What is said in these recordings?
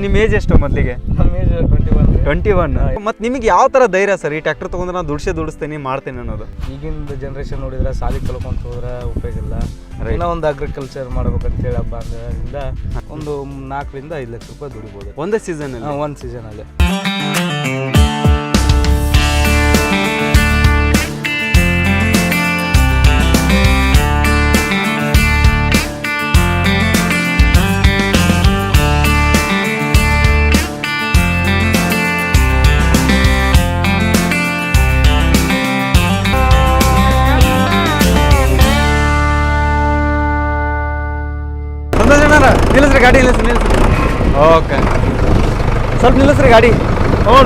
ನಿಮ್ಮ ಏಜ್ ಎಷ್ಟು ಮೊದಲಿಗೆ? ನಮ್ಮ age twenty one twenty one ಮತ್ತು ನಿಮಗೆ ಯಾವ ಥರ ಧೈರ್ಯ ಸರ್? ಈ ಟ್ರ್ಯಾಕ್ಟರ್ ತೊಗೊಂಡ್ರೆ ನಾನು ದುಡ್ಸೇ ದುಡಿಸ್ತೀನಿ ಮಾಡ್ತೇನೆ ಅನ್ನೋದು. ಈಗಿನ ಜನ್ರೇಷನ್ ನೋಡಿದ್ರೆ ಸಾಲಿ ಕಲ್ಕೊಂತ ಹೋದ್ರೆ ಉಪಯೋಗ ಇಲ್ಲ. ಏನೋ ಒಂದು ಅಗ್ರಿಕಲ್ಚರ್ ಮಾಡ್ಬೇಕಂತೇಳಿ ಹಬ್ಬ ಅಂದ್ರಿಂದ ಒಂದು ನಾಲ್ಕರಿಂದ ಐದು ಲಕ್ಷ ರೂಪಾಯಿ ದುಡಿಬೋದು. ಒಂದೇ ಸೀಸನ್ ಒಂದು ಸೀಸನಲ್ಲಿ ಸಂತೋಷ್ ಗಾಡಿ ನಿಲ್ಲಿಸ್ರಿ ನಿಲ್ಲಿಸಿ ಓಕೆ. ಸ್ವಲ್ಪ ನಿಲ್ಲಿಸ್ರಿ ಗಾಡಿ. ಹ್ಞೂ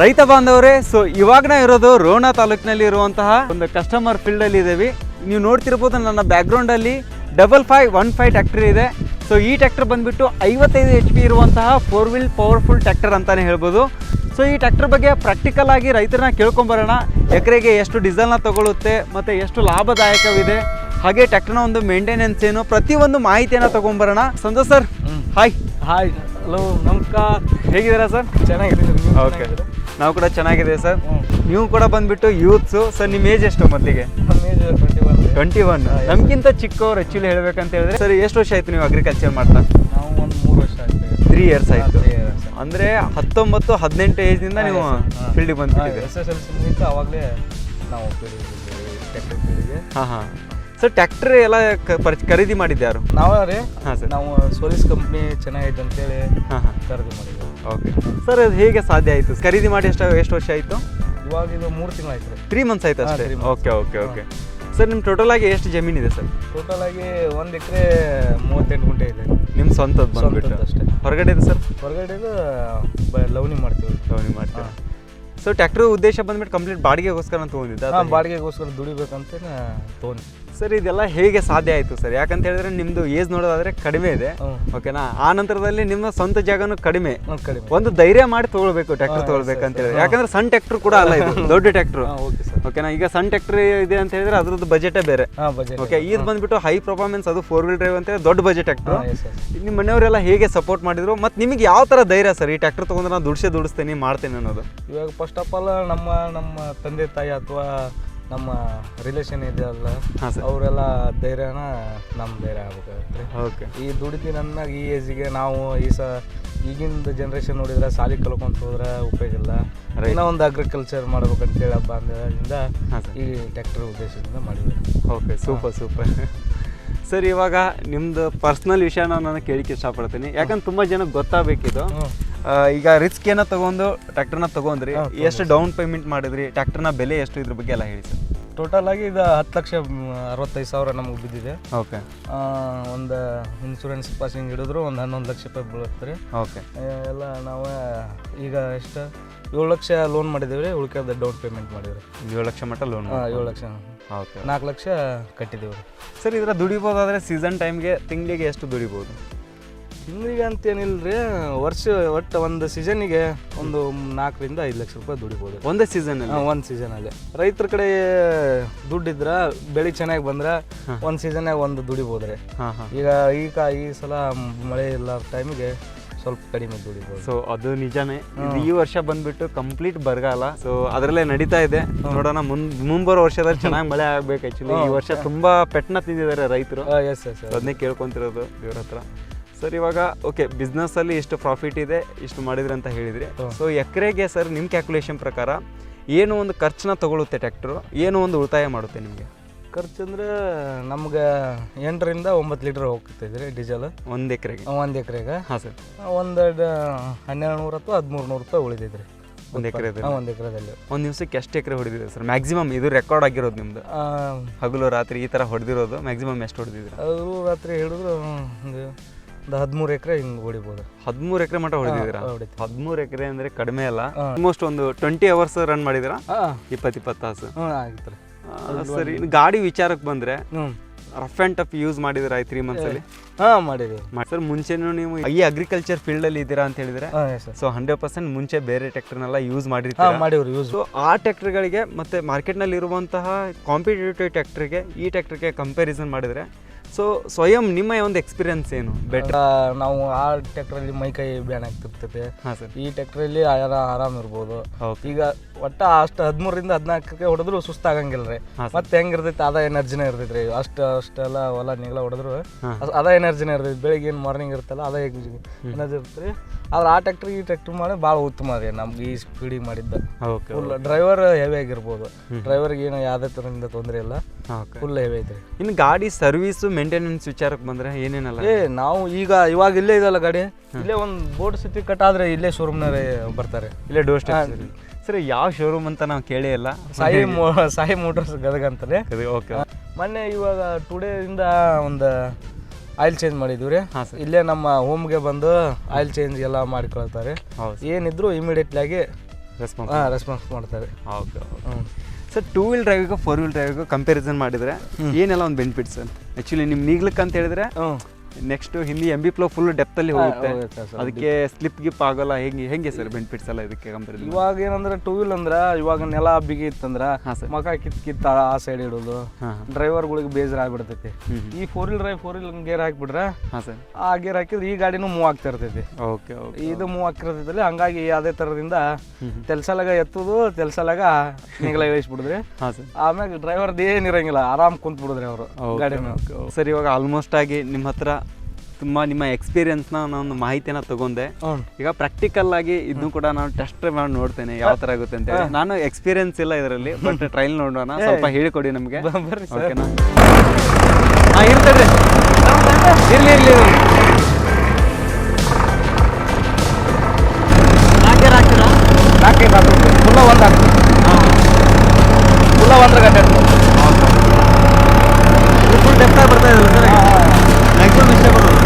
ರೈತ ಬಾಂಧವರೇ ಸೊ ಇವಾಗ ನಾ ಇರೋದು ರೋಣ ತಾಲೂಕಿನಲ್ಲಿ ಇರುವಂತಹ ಒಂದು ಕಸ್ಟಮರ್ ಫೀಲ್ಡ್ ಅಲ್ಲಿ ಇದ್ದೀವಿ. ನೀವು ನೋಡ್ತಿರ್ಬೋದು ನನ್ನ ಬ್ಯಾಕ್ಗ್ರೌಂಡ್ ಅಲ್ಲಿ double five one five tractor ಇದೆ. ಸೊ ಈ ಟ್ರ್ಯಾಕ್ಟರ್ ಬಂದ್ಬಿಟ್ಟು ಐವತ್ತೈದು ಎಚ್ ಪಿ ಇರುವಂತಹ ಫೋರ್ ವೀಲ್ ಪವರ್ಫುಲ್ ಟ್ರ್ಯಾಕ್ಟರ್ ಅಂತಾನೆ ಹೇಳ್ಬೋದು. ಸೊ ಈ ಟ್ರ್ಯಾಕ್ಟರ್ ಬಗ್ಗೆ ಪ್ರಾಕ್ಟಿಕಲ್ ಆಗಿ ರೈತರನ್ನ ಕೇಳ್ಕೊಂಬರೋಣ. ಎಕರೆಗೆ ಎಷ್ಟು ಡೀಸೆಲ್ನ ತಗೊಳ್ಳುತ್ತೆ ಮತ್ತು ಎಷ್ಟು ಲಾಭದಾಯಕವಿದೆ. ಹಾಗೆ ಟ್ರ್ಯಾಕ್ಟರ್ನ ಒಂದು ಮೇಂಟೆನೆನ್ಸ್ ಏನು ಪ್ರತಿಯೊಂದು ಮಾಹಿತಿಯನ್ನು ತಗೊಂಬರೋಣ. Santosh sir hi hi hello ನಮಸ್ಕಾರ. ಹೇಗಿದ್ದೀರಾ ಸರ್? ಚೆನ್ನಾಗಿದೆ ಓಕೆ ನಾವು ಕೂಡ ಚೆನ್ನಾಗಿದೆ ಸರ್. ನೀವು ಕೂಡ ಬಂದ್ಬಿಟ್ಟು ಯೂತ್ಸು ಸರ್ ನಿಮ್ಮ ಏಜ್ ಎಷ್ಟು ಮೊದಲಿಗೆ? ಟ್ವೆಂಟಿ ಒನ್ ನಮ್ಗಿಂತ ಚಿಕ್ಕವ್ರು ಆ್ಯಕ್ಚುಲಿ ಹೇಳ್ಬೇಕಂತ ಹೇಳಿದ್ರೆ ಸರ್ ಎಷ್ಟು ವರ್ಷ ಆಯ್ತು ನೀವು ಅಗ್ರಿಕಲ್ಚರ್ ಮಾಡ್ತಾ? ನಾವು ಒಂದು ಮೂರು ವರ್ಷ ಆಯ್ತು. ತ್ರೀ ಇಯರ್ಸ್ ಆಯ್ತು. ಅಂದರೆ ಹತ್ತೊಂಬತ್ತು ಹದಿನೆಂಟು ಏಜ್ನಿಂದ ನೀವು ಫೀಲ್ಡಿಗೆ ಬಂದ್ಬಿಟ್ಟಿದ್ದೀರಿ ಎಸ್ ಎಸ್ ಎಲ್ ಸಿ ಮುಗಿತು ಅವಾಗಲೇ ನಾವು ಹಾಂ ಹಾಂ. ಸರ್ ಟ್ರ್ಯಾಕ್ಟರ್ ಎಲ್ಲ ಖರೀದಿ ಮಾಡಿದ್ಯಾರು ನಾವೇ ರೀ. ಹಾಂ ಸರ್ ನಾವು ಸೋಲಿಸ್ ಕಂಪ್ನಿ ಚೆನ್ನಾಗೈತೆ ಅಂತೇಳಿ ಹಾಂ ಹಾಂ. ಖರೀದಿ ಮಾಡಿದ್ವಿ. ಓಕೆ. ಸರ್ ಅದು ಹೇಗೆ ಸಾಧ್ಯ ಆಯಿತು? ಖರೀದಿ ಮಾಡಿ ಎಷ್ಟು ಎಷ್ಟು ವರ್ಷ ಆಯಿತು? ಇವಾಗ ಇದು ಮೂರು ತಿಂಗಳು ಆಯ್ತು ತ್ರೀ ಮಂತ್ಸ್ ಆಯ್ತು ಅಷ್ಟೇ? Okay okay okay. ಸರ್ ನಿಮ್ಮ ಟೋಟಲ್ ಆಗಿ ಎಷ್ಟು ಜಮೀನಿದೆ ಸರ್ ಟೋಟಲ್ ಆಗಿ ಒಂದು ಎಕರೆ ಮೂವತ್ತೆಂಟು ಗುಂಟೆ ಇದೆ. ನಿಮ್ಮ ಸ್ವಂತದ್ದು ಬಂದ್ಬಿಟ್ಟು? ಅಷ್ಟೇ. ಹೊರಗಡೆ ಇದೆ ಸರ್ ಹೊರಗಡೆದು ಬ- ಲವ್ನಿ ಮಾಡ್ತೀವಿ. ಲವ್ನಿ ಮಾಡ್ತೀವಿ ಸೊ ಟ್ಯಾಕ್ಟ್ರ್ ಉದ್ದೇಶ ಬಂದ್ಬಿಟ್ಟು ಕಂಪ್ಲೀಟ್ ಬಾಡಿಗೆಗೋಸ್ಕರ ತೊಗೊಂಡಿದ್ದೆ ಬಾಡಿಗೆಗೋಸ್ಕರ ದುಡಿಬೇಕಂತ ತೊಗೊಂಡು ಸರ್ ಇದೆಲ್ಲ ಹೇಗೆ ಸಾಧ್ಯ ಆಯಿತು ಸರ್? ಯಾಕಂತ ಹೇಳಿದ್ರೆ ನಿಮ್ಮದು ಏಜ್ ನೋಡೋದಾದ್ರೆ ಕಡಿಮೆ ಇದೆ. ಓಕೆನಾ ಆ ನಂತರದಲ್ಲಿ ನಿಮ್ಮ ಸ್ವಂತ ಜಾಗನೂ ಕಡಿಮೆ. ಒಂದು ಧೈರ್ಯ ಮಾಡಿ ತಗೊಳ್ಬೇಕು ಟ್ರ್ಯಾಕ್ಟರ್ ತೊಗೊಳ್ಬೇಕಂತ ಹೇಳಿದ್ರೆ. ಯಾಕಂದ್ರೆ ಸಣ್ಣ ಟ್ರ್ಯಾಕ್ಟರ್ ಕೂಡ ಅಲ್ಲ ಇದು ದೊಡ್ಡ ಟ್ರ್ಯಾಕ್ಟರ್ ಓಕೆನಾ ಈಗ ಸಣ್ಣ ಟ್ರ್ಯಾಕ್ಟರ್ ಇದೆ ಅಂತ ಹೇಳಿದ್ರೆ ಅದ್ರದ್ದು ಬಜೆಟೇ ಬೇರೆ. ಓಕೆ ಇದು ಬಂದ್ಬಿಟ್ಟು ಹೈ ಪರ್ಫಾರ್ಮೆನ್ಸ್ ಅದು ಫೋರ್ ವೀಲ್ ಡ್ರೈವ್ ಅಂತ ಹೇಳಿ ದೊಡ್ಡ ಬಜೆಟ್ ಟ್ರ್ಯಾಕ್ಟರ್ ನಿಮ್ಮ ಮನೆಯವರೆಲ್ಲ ಹೇಗೆ ಸಪೋರ್ಟ್ ಮಾಡಿದ್ರು? ಮತ್ತು ನಿಮಗೆ ಯಾವ ಥರ ಧೈರ್ಯ ಸರ್ ಈ ಟ್ರ್ಯಾಕ್ಟರ್ ತೊಗೊಂಡ್ರೆ ನಾನು ದುಡಿಸೇ ದುಡಿಸ್ತೀನಿ ಮಾಡ್ತೀನಿ ಅನ್ನೋದು? ಇವಾಗ ಫಸ್ಟ್ ಆಫ್ ಆಲ್ ನಮ್ಮ ನಮ್ಮ ತಂದೆ ತಾಯಿ ಅಥವಾ ನಮ್ಮ ರಿಲೇಷನ್ ಇದೆಯಲ್ಲ ಹಾಂ ಸರ್. ಅವರೆಲ್ಲ ಧೈರ್ಯನ ನಮ್ಮ ಧೈರ್ಯ ಆಗ್ಬೇಕಾಗತ್ತೆ ಓಕೆ. ಈ ದುಡಿತೀನಿ ನನ್ನ ಈ ಏಜಿಗೆ ನಾವು ಈ ಸ ಈಗಿಂದ ಜನ್ರೇಷನ್ ನೋಡಿದ್ರೆ ಸಾಲಿ ಕಲ್ಕೊಂತ ಹೋದ್ರೆ ಉಪಯೋಗ ಇಲ್ಲ. ಏನೋ ಒಂದು ಅಗ್ರಿಕಲ್ಚರ್ ಮಾಡ್ಬೇಕಂತೇಳಿ ಹಬ್ಬ ಅಂದ್ರಿಂದ ಈ ಟ್ಯಾಕ್ಟರ್ ಉದ್ದೇಶದಿಂದ ಮಾಡಿದ್ವಿ ಓಕೆ ಸೂಪರ್ ಸೂಪರ್ ಸರ್ ಇವಾಗ ನಿಮ್ದು ಪರ್ಸ್ನಲ್ ವಿಷಯನ ನಾನು ಕೇಳಿಕ್ಕೆ ಇಷ್ಟಪಡ್ತೀನಿ. ಯಾಕಂದ್ರೆ ತುಂಬ ಜನಕ್ಕೆ ಗೊತ್ತಾಗಬೇಕಿದು. ಈಗ ರಿಸ್ಕ್ ಏನ ತಗೊಂಡು ಟ್ರ್ಯಾಕ್ಟರ್ನ ತಗೊಂಡ್ರಿ ಎಷ್ಟು ಡೌನ್ ಪೇಮೆಂಟ್ ಮಾಡಿದ್ರಿ ಟ್ರ್ಯಾಕ್ಟರ್ನ ಬೆಲೆ ಎಷ್ಟು ಇದ್ರ ಬಗ್ಗೆ ಎಲ್ಲ ಹೇಳಿ ಸರ್ ಟೋಟಲ್ ಆಗಿ ಇದು ಹತ್ತು ಲಕ್ಷ ಅರವತ್ತೈದು ಸಾವಿರ ನಮಗೆ ಬಿದ್ದಿದೆ. ಓಕೆ ಒಂದು ಇನ್ಶೂರೆನ್ಸ್ ಪಾಸಿಂಗ್ ಹಿಡಿದ್ರು ಒಂದು ಹನ್ನೊಂದು ಲಕ್ಷ ರೂಪಾಯಿ ಬೀಳುತ್ತೆ ರೀ. ಓಕೆ ಆ, ಎಲ್ಲ ನಾವು ಈಗ ಎಷ್ಟು ಏಳು ಲಕ್ಷ ಲೋನ್ ಮಾಡಿದ್ದೀವಿ ರೀ ಉಳ್ಕೆದ ಡೌನ್ ಪೇಮೆಂಟ್ ಮಾಡಿದ್ರಿ ಏಳು ಲಕ್ಷ ಮಟ್ಟ ಲೋನ್ ಏಳು ಲಕ್ಷ. ಓಕೆ ನಾಲ್ಕು ಲಕ್ಷ ಕಟ್ಟಿದ್ದೀವಿ ರೀ ಸರ್ ಇದರ ದುಡಿಬೋದಾದ್ರೆ ಸೀಸನ್ ಟೈಮ್ಗೆ ತಿಂಗಳಿಗೆ ಎಷ್ಟು ದುಡಿಬೋದು? ತಿಂಗಳಿಗೆ ಅಂತೇನಿಲ್ಲ ರೀ ವರ್ಷ ಒಟ್ಟು ಒಂದು ಸೀಸನಿಗೆ ಒಂದು ನಾಲ್ಕರಿಂದ ಐದು ಲಕ್ಷ ರೂಪಾಯಿ ದುಡಿಬೋದು. ಒಂದೇ ಸೀಸನ್ ಒಂದು ಸೀಸನಲ್ಲಿ ರೈತರ ಕಡೆ ದುಡ್ಡಿದ್ರ ಬೆಳೆ ಚೆನ್ನಾಗಿ ಬಂದ್ರೆ ಒಂದು ಸೀಸನ್ಯಾಗ ಒಂದು ದುಡಿಬೋದ್ರಿ. ಈಗ ಈಗ ಈ ಸಲ ಮಳೆ ಇಲ್ಲ ಟೈಮಿಗೆ ಸ್ವಲ್ಪ ಕಡಿಮೆ ದುಡಿಬೋದು. ಸೊ ಅದು ನಿಜಾನೇ. ಈ ವರ್ಷ ಬಂದ್ಬಿಟ್ಟು ಕಂಪ್ಲೀಟ್ ಬರಗಾಲ. ಸೊ ಅದರಲ್ಲೇ ನಡೀತಾ ಇದೆ. ನೋಡೋಣ ಮುಂದ್ ಮುಂಬರುವ ವರ್ಷದಲ್ಲಿ ಚೆನ್ನಾಗಿ ಮಳೆ ಆಗ್ಬೇಕು ಆಕ್ಚುಲಿ ಈ ವರ್ಷ ತುಂಬಾ ಪೆಟ್ನ ತಿಂದಿದ್ದಾರೆ ರೈತರು. ಅದನ್ನೇ ಕೇಳ್ಕೊಂತಿರೋದು ಇವ್ರ ಹತ್ರ. ಸರ್ ಇವಾಗ ಓಕೆ ಬಿಸ್ನೆಸ್ ಅಲ್ಲಿ ಇಷ್ಟು ಪ್ರಾಫಿಟ್ ಇದೆ ಇಷ್ಟು ಮಾಡಿದ್ರಿ ಅಂತ ಹೇಳಿದ್ರಿ. ಸೊ ಎಕರೆಗೆ ಸರ್ ನಿಮ್ಮ ಕ್ಯಾಲ್ಕುಲೇಷನ್ ಪ್ರಕಾರ ಏನು ಒಂದು ಖರ್ಚನ್ನ ತಗೊಳುತ್ತೆ ಟ್ಯಾಕ್ಟ್ರು ಏನು ಒಂದು ಉಳಿತಾಯ ಮಾಡುತ್ತೆ ನಿಮಗೆ? ಖರ್ಚು ಅಂದ್ರೆ ನಮ್ಗೆ ಎಂಟರಿಂದ ಒಂಬತ್ತು ಲೀಟ್ರ್ ಹೋಗ್ತಿದ್ರಿ ಡೀಸೆಲ್ ಒಂದು ಎಕರೆಗೆ. ಒಂದು ಎಕರೆಗೆ. ಹಾಂ ಸರ್. ಒಂದು ಹನ್ನೆರಡು ನೂರ ಅಥವಾ ಹದಿಮೂರು ನೂರು ರೂಪಾಯಿ ಉಳಿದಿದ್ರಿ. ಒಂದು ಎಕರೆ ಒಂದು ಎಕರೆದಲ್ಲಿ. ಒಂದು ದಿವ್ಸಕ್ಕೆ ಎಷ್ಟು ಎಕರೆ ಹೊಡೆದಿದೆ ಸರ್? ಮ್ಯಾಕ್ಸಿಮಮ್ ಇದು ರೆಕಾರ್ಡ್ ಆಗಿರೋದು ನಿಮ್ದು. ಹಗಲು ರಾತ್ರಿ ಈ ಥರ ಹೊಡೆದಿರೋದು ಮ್ಯಾಕ್ಸಿಮಮ್ ಎಷ್ಟು ಹೊಡೆದಿದ್ರೆ ಹಗಲು ರಾತ್ರಿ ಹಿಡಿದ್ರು ಒಂದು ಹದಿಮೂರು ಎಕರೆ ಹಿಂಗೆ ಹೊಡಿಬೋದು ಹದಿಮೂರು ಎಕರೆ ಮಟ್ಟ ಹೊಡೆದಿದ್ದೀರಾ. ಹದಿಮೂರು ಎಕರೆ ಅಂದ್ರೆ ಕಡಿಮೆ ಅಲ್ಲ. ಆಲ್ಮೋಸ್ಟ್ ಒಂದು ಟ್ವೆಂಟಿ ಅವರ್ಸ್ ರನ್ ಮಾಡಿದಿರಾ ಇಪ್ಪತ್ತು ಇಪ್ಪತ್ತು ತಾಸು ಹ್ಞೂ ಆಗಿತ್ತು ರೀ. ಸರಿ. ಇನ್ನು ಗಾಡಿ ವಿಚಾರಕ್ಕೆ ಬಂದ್ರೆ ರಫ್ ಆ್ಯಂಡ್ ಟಫ್ ಯೂಸ್ ಮಾಡಿದಿರಾ ಈ ತ್ರೀ ಮಂತ್ಸಲ್ಲಿ ಹಾಂ ಮಾಡಿದ್ರಿ ಸರ್ ಮುಂಚೆನೂ ನೀವು ಈ ಅಗ್ರಿಕಲ್ಚರ್ ಫೀಲ್ಡಲ್ಲಿ ಇದ್ದೀರಾ ಅಂತ ಹೇಳಿದ್ರೆ ಸೊ ಹಂಡ್ರೆಡ್ ಪರ್ಸೆಂಟ್ ಮುಂಚೆ ಬೇರೆ ಟ್ರ್ಯಾಕ್ಟರ್ನೆಲ್ಲ ಯೂಸ್ ಮಾಡಿರಿ ಮಾಡಿರ್ತೀರಾ? ಮಾಡಿವ್ರಿ ಯೂಸ್ ಸೊ ಆ ಟ್ರ್ಯಾಕ್ಟರ್ಗಳಿಗೆ ಮತ್ತು ಮಾರ್ಕೆಟ್ನಲ್ಲಿ ಇರುವಂತಹ ಕಾಂಪಿಟೇಟಿವ್ ಟ್ರ್ಯಾಕ್ಟರ್ಗೆ ಈ ಟ್ರ್ಯಾಕ್ಟರ್ಗೆ ಕಂಪ್ಯಾರಿಸನ್ ಮಾಡಿದರೆ ಸೊ ಸ್ವಯಂ ನಿಮ್ಮ ಒಂದು ಎಕ್ಸ್ಪೀರಿಯನ್ಸ್ ಏನು? ಬೆಟರ್ ನಾವು ಆ ಟ್ರ್ಯಾಕ್ಟ್ರಲ್ಲಿ ಮೈ ಕೈ ಬ್ಯಾನ್ ಆಗ್ತಿರ್ತೈತೆ. ಹಾಂ ಸರ್ ಈ ಟ್ರ್ಯಾಕ್ಟ್ರಲ್ಲಿ ಆರಾಮ್ ಇರ್ಬೋದು. ಈಗ ಒಟ್ಟ ಅಷ್ಟು ಹದಿಮೂರರಿಂದ ಹದಿನಾಲ್ಕಕ್ಕೆ ಹೊಡೆದ್ರು ಸುಸ್ತಾಗಂಗಿಲ್ಲ ರೀ. ಮತ್ತೆ ಹೆಂಗಿರ್ತೈತೆ ಅದ ಎನರ್ಜಿನೇ ಇರ್ತೈತೆ ರೀ. ಅಷ್ಟು ಅಷ್ಟೆಲ್ಲ ಹೊಲ ನೀಗ್ಲ ಹೊಡೆದ್ರು. ಅದ ಎನರ್ಜಿನೇ ಇರ್ತೈತೆ. ಬೆಳಿಗ್ಗೆ ಏನು ಮಾರ್ನಿಂಗ್ ಇರ್ತಲ್ಲ ಅದ ಎನರ್ಜಿ ಇರ್ತೈತಿ ರೀ. ಆದ್ರೆ ಆ ಟ್ರ್ಯಾಕ್ಟ್ರ್ ಈ ಟ್ರ್ಯಾಕ್ಟ್ರ್ ಮಾಡಿ ಭಾಳ ಉತ್ತಮ ರೀ. ನಮ್ಗೆ ಈ ಸ್ಪೀಡಿಗೆ ಮಾಡಿದ್ದ. ಡ್ರೈವರ್ ಹೆವಿ ಆಗಿರ್ಬೋದು. ಡ್ರೈವರ್ಗೆ ಏನು ಯಾವುದೇ ಥರದಿಂದ ತೊಂದರೆ ಇಲ್ಲ. ಫುಲ್ ಹೆವಿ ಐತೆ. ಇನ್ನು ಗಾಡಿ ಸರ್ವಿಸ್ ಮೇಂಟೆನೆನ್ಸ್ ವಿಚಾರಕ್ಕೆ ಬಂದ್ರೆ ಏನೇನಲ್ಲ? ಏ ನಾವು ಈಗ ಇವಾಗ ಇಲ್ಲೇ ಇದಲ್ಲ ಗಾಡಿ. ಇಲ್ಲೇ ಒಂದು ಬೋರ್ಡ್ ಸುತ್ತಿ ಕಟ್ ಆದ್ರೆ ಇಲ್ಲೇ ಶೋರೂಮ್ನವರೇ ಬರ್ತಾರೆ. ಇಲ್ಲೇ ಡೋರ್ ಸ್ಟೆಪ್ ಸರ್. ಯಾವ ಶೋರೂಮ್ ಅಂತ ನಾವು ಕೇಳೇ ಇಲ್ಲ. ಸಾಯಿ ಮೋ ಸಾಯಿ ಮೋಟರ್ಸ್ ಗದಗ ಅಂತಾರೆ ಓಕೆ ಮೊನ್ನೆ ಇವಾಗ ಟುಡೇಯಿಂದ ಒಂದು ಆಯಿಲ್ ಚೇಂಜ್ ಮಾಡಿದ್ವಿ ರೀ ಇಲ್ಲೇ ನಮ್ಮ ಹೋಮ್ಗೆ ಬಂದು ಆಯಿಲ್ ಚೇಂಜ್ ಎಲ್ಲ ಮಾಡಿಕೊಳ್ತಾರೆ. ಏನಿದ್ರು ಇಮಿಡಿಯೇಟ್ಲಿ ಆಗಿ ರೆಸ್ಪಾನ್ಸ್ ರೆಸ್ಪಾನ್ಸ್ ಮಾಡ್ತಾರೆ. ಓಕೆ ಓಕೆ ಹ್ಞೂ ಸರ್ ಟೂ ವೀಲ್ ಡ್ರೈವಿಗೂ ಫೋರ್ ವೀಲ್ ಡ್ರೈವಿಗೂ ಕಂಪ್ಯಾರಿಸನ್ ಮಾಡಿದರೆ ಏನೆಲ್ಲ ಒಂದು ಬೆನಿಫಿಟ್ ಸರ್ ಆ್ಯಕ್ಚುಲಿ ನಿಮ್ಮ ನೀಗ್ಲಿಕ್ಕೆ ಅಂತ ಹೇಳಿದ್ರೆ next Hindi M B plough full depth ಅಲ್ಲಿ ಹೋಗುತ್ತೆ. ಅದಕ್ಕೆ ಸ್ಲಿಪ್ ಗಿಪ್ ಆಗಲ್ಲ ಹೆಂಗೆ ಹೆಂಗೆ ಸರ್ ಬೆನಿಫಿಟ್ಸ್ ಎಲ್ಲ ಇದಕ್ಕೆ ಕಂಪೇರ್ ಇವಾಗ ಏನಂದ್ರೆ ಟೂ ವೀಲ್ ಅಂದ್ರೆ ಇವಾಗ ನೆಲ ಬಿಗಿ ಇತ್ತಂದ್ರೆ ಮಗ ಸರ್. ಮಕ ಕಿತ್ ಕಿತ್ತ ಆ ಸೈಡ್ ಇಡೋದು ಡ್ರೈವರ್ ಡ್ರೈವರ್ಗಳಿಗೆ ಬೇಜಾರ ಆಗ್ಬಿಡ್ತೈತಿ. ಈ four wheel drive four wheel gear ಹಾಕ್ಬಿಟ್ರೆ ಹಾಂ ಸರ್. ಆ ಗೇರ್ ಹಾಕಿದ್ರೆ ಈ ಗಾಡಿನೂ ಮೂವ್ ಆಗ್ತಾ ಇರ್ತೈತಿ. ಓಕೆ ಓಕೆ ಇದು ಮೂವ್ ಆಗ್ತಿರ್ತೈತಲ್ಲ ಹಂಗಾಗಿ ಅದೇ ತರದಿಂದ. ತೆಲ್ಸಲಾಗ ಎತ್ತುದು ತೆಲ್ಸಲಾಗ ನಿಗಲ ಇಳಿಸ್ಬಿಡಿದ್ರಿ. ಹಾಂ ಸರ್. ಆಮ್ಯಾಗ ಡ್ರೈವರ್ದು ಏನಿರಂಗಿಲ್ಲ ಆರಾಮ್ ಕುಂತ್ ಬಿಡಿದ್ರಿ ಅವರು ಗಾಡಿ ಸರಿ ಸರ್ ಇವಾಗ ಆಲ್ಮೋಸ್ಟ್ ಆಗಿ ನಿಮ್ಮ ಹತ್ರ ತುಂಬ ನಿಮ್ಮ ಎಕ್ಸ್ಪೀರಿಯನ್ಸ್ನ ನಾನು ಮಾಹಿತಿನ ತಗೊಂಡೆ. ಈಗ ಪ್ರಾಕ್ಟಿಕಲ್ ಆಗಿ ಇದನ್ನು ಕೂಡ ನಾನು ಟೆಸ್ಟ್ ಮಾಡಿ ನೋಡ್ತೇನೆ ಯಾವ ಥರ ಆಗುತ್ತೆ ಅಂತ ಹೇಳಿ. ನಾನು ಎಕ್ಸ್ಪೀರಿಯನ್ಸ್ ಇಲ್ಲ ಇದರಲ್ಲಿ ಬಟ್ ಟ್ರೈಲ್ ನೋಡೋಣ. ಸ್ವಲ್ಪ ಹೇಳಿಕೊಡಿ ನಮಗೆ. ಓಕೆನಾ ಹಾಂ ಇರ್ತದೆ. ಇರಲಿ ಇರಲಿ ಹಾಕಿ ಹಾಕಿ ಫುಲ್ಲ ಒಂದು ಫುಲ್ಲ ಒಂದ್ರ ಗಂಟೆ ಫುಲ್ ಡೆಪ್ತ್ ಆಗಿ ಬರ್ತಾ ಇದೆ ಸರ್ ಮ್ಯಾಕ್ಸಿಮಮ್ ಇಷ್ಟೇ ಬರೋದು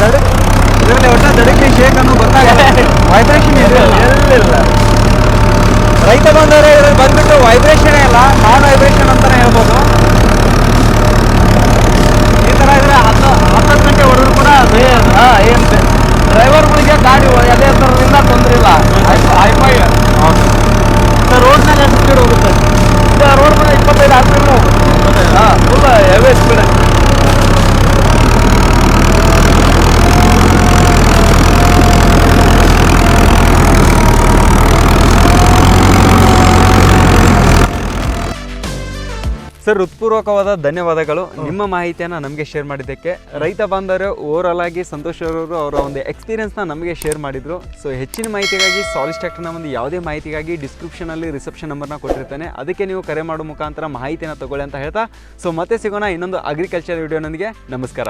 ದಡಕ್ ಇದರಲ್ಲಿ ಒಟ್ಟ ದಡಕ್ಕೆ ಶೇಕ್ ಅನ್ನೋ ಗೊತ್ತಾಗಲ್ಲ ವೈಬ್ರೇಷನ್ ಇದೆ ಎಲ್ಲಿಲ್ಲ ರೈತ ಬಂದವರೇ ಇದ್ರಲ್ಲಿ ಬಂದ್ಬಿಟ್ಟು ವೈಬ್ರೇಷನ್ ಇಲ್ಲ ನಾನ್ ವೈಬ್ರೇಷನ್ ಅಂತಾನೆ ಹೇಳ್ಬೋದು ಈ ಥರ ಇದ್ರೆ ಹತ್ತು ಹತ್ತತ್ತು ಗಂಟೆ ಹೊಡೆದ್ರು ಕೂಡ ಅದು ಹಾಂ ಏನು ಡ್ರೈವರ್ಗಳಿಗೆ ಗಾಡಿ ಯಾವುದೇ ಥರದಿಂದ ತೊಂದರೆ ಇಲ್ಲ ಹೈಫೈ ರೋಡ್ನಾಗ ಎಷ್ಟು ಸ್ಪೀಡ್ ಹೋಗುತ್ತೆ ರೋಡ್ ಮೇಲೆ ಇಪ್ಪತ್ತೈದು ಆರ್ ಪಿ ಹಾಂ ಫುಲ್ ಹೆವಿ ಸ್ಪೀಡ್ ಸರ್, ಹೃತ್ಪೂರ್ವಕವಾದ ಧನ್ಯವಾದಗಳು. ನಿಮ್ಮ ಮಾಹಿತಿಯನ್ನು ನಮಗೆ ಶೇರ್ ಮಾಡಿದ್ದಕ್ಕೆ. ರೈತ ಬಾಂಧವರು ಓವರಾಲ್ ಆಗಿ ಸಂತೋಷ್ ಅವರು ಅವರ ಒಂದು ಎಕ್ಸ್ಪೀರಿಯನ್ಸ್ನ ನಮಗೆ ಶೇರ್ ಮಾಡಿದರು. ಸೊ ಹೆಚ್ಚಿನ ಮಾಹಿತಿಗಾಗಿ ಸಾಲಿಸ್ ಟ್ಯಾಕ್ಟರ್ನ ಒಂದು ಯಾವುದೇ ಮಾಹಿತಿಗಾಗಿ ಡಿಸ್ಕ್ರಿಪ್ಷನಲ್ಲಿ ರಿಸೆಪ್ಷನ್ ನಂಬರ್ನ ಕೊಟ್ಟಿರ್ತಾನೆ. ಅದಕ್ಕೆ ನೀವು ಕರೆ ಮಾಡೋ ಮುಖಾಂತರ ಮಾಹಿತಿನ ತಗೊಳ್ಳಿ ಅಂತ ಹೇಳ್ತಾ. ಸೊ ಮತ್ತೆ ಸಿಗೋಣ ಇನ್ನೊಂದು ಅಗ್ರಿಕಲ್ಚರ್ ವಿಡಿಯೋನೊಂದಿಗೆ ನಮಸ್ಕಾರ.